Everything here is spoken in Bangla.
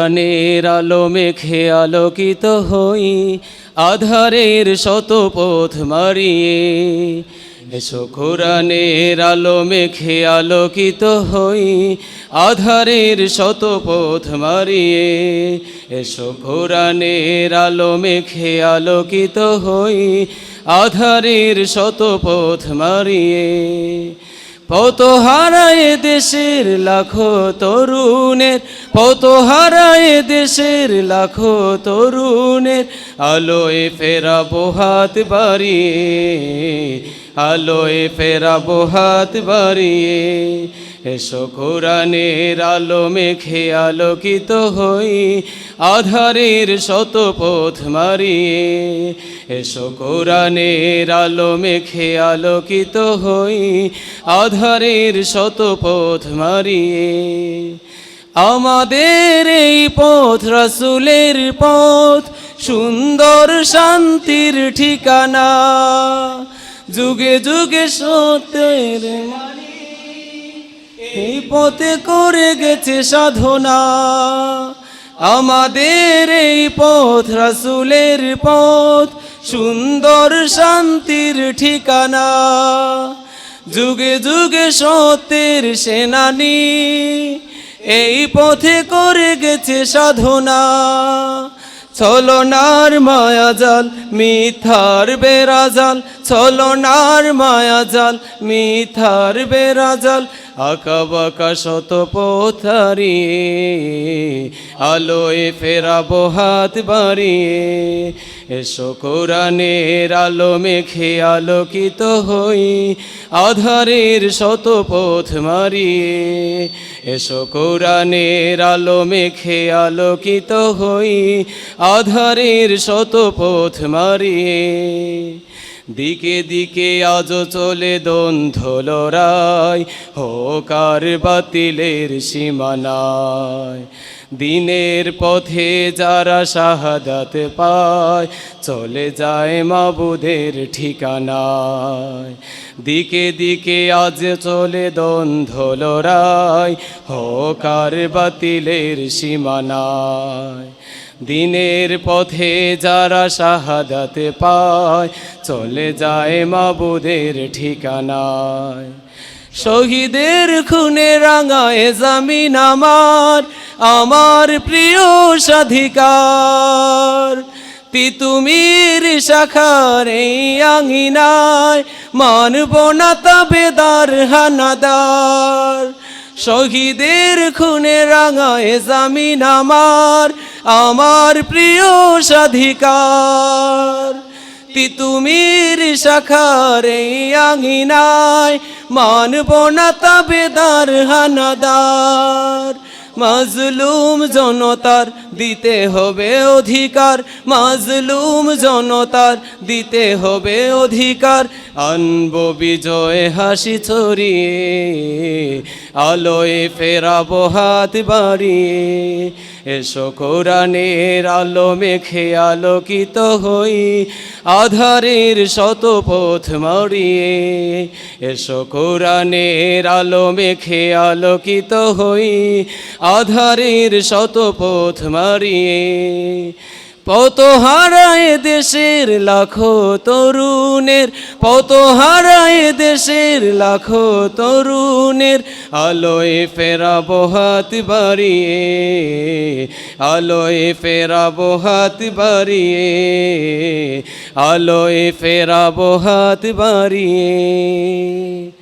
প্রাণের আলো মেঘে আলোকিত হই, আধারের শত পথ মারিয়ে। এসো কোরআনের আলো মেঘে আলোকিত হই, আধারের শত পথ মারিয়ে। এসো কোরআনের আলো মেঘে আলোকিত হই, আধারের শত পথ মারিয়ে। পত হারায় দেশের লাখো তরুণের পত হারায় দেশের লাখো তরুণের আলোয় ফেরাবো হাত বাড়িয়ে আলোয় ফেরাবো হাত বাড়িয়ে এসো কোরআনের আলো মেখে আলোকিত হই, আধারের শত পথ মারিয়ে এসো কোরআনের আলো মেখে আলোকিত হই, আধারের শত পথ মারিয়ে আমাদের এই পথ, রসুলের পথ, সুন্দর শান্তির ঠিকানা। যুগে যুগে সত্যের এই পথে করে গেছে সাধনা। আমাদের এই পথ, রাসুলের পথ, সুন্দর শান্তির ঠিকানা। যুগে যুগে সত্যের সেনানি এই পথে করে গেছে সাধনা। ছলনার মায়াজাল মিথার বেরাজাল ছলনার মায়াজাল মিথার বেরাজাল আঁকা বাঁকা শত পথারিয়ে আলোয় ফেরাবো হাত বাড়িয়ে। এসো কোরআনের আলো মেঘে আলোকিত হই, আধারের শত পথ মারিয়ে। এসো কোরআনের আলো মেঘে আলোকিত হই, আধারের শত পথ মারিয়ে। দিকে দিকে আজ চলে দ্বন্দ্ব লড়াই হোকার বাতিলের সীমানায়। দিনের পথে যারা শাহাদাত পায়, চলে যায় মাবুদের ঠিকানায়। দিকে দিকে আজ চলে দ্বন্দ্ব লড়াই হোকার বাতিলের সীমানায়। দিনের পথে যারা শাহাদাতে পায়, চলে যায় মাবুদের ঠিকানায়। শহীদের খুনে রাঙায় জামিন আমার আমার প্রিয় স্বাধিকার। তিতুমির শাখার এই আঙিনায় মানব না তাবেদার হানাদার। শহীদের খুনে রাঙায় জামিন আমার আমার প্রিয় স্বাধিকার। তিতুমির শাখার এই আঙিনায় মানব না তাবেদার হানাদার। মাজলুম জনতার দিতে হবে অধিকার, মাজলুম জনতার দিতে হবে অধিকার। আনব বিজয় হাসি ছড়িয়ে, আলোয় ফেরাবো হাত বাড়িয়ে। এসো কোরআনের আলো মেখে আলোকিত হই, আধারের শত পথ মারিয়ে এসো কোরআনের আলো মেখে আলোকিত হই, আধারের শত পথ মারিয়ে পত হারায় দেশের লাখো তরুণের পত হারায় দেশের লাখো তরুণের, আলোয় ফেরাবো হাত বাড়িয়ে, আলোয় ফেরাবো হাত বাড়িয়ে, আলোয় ফেরাবো হাত বাড়িয়ে।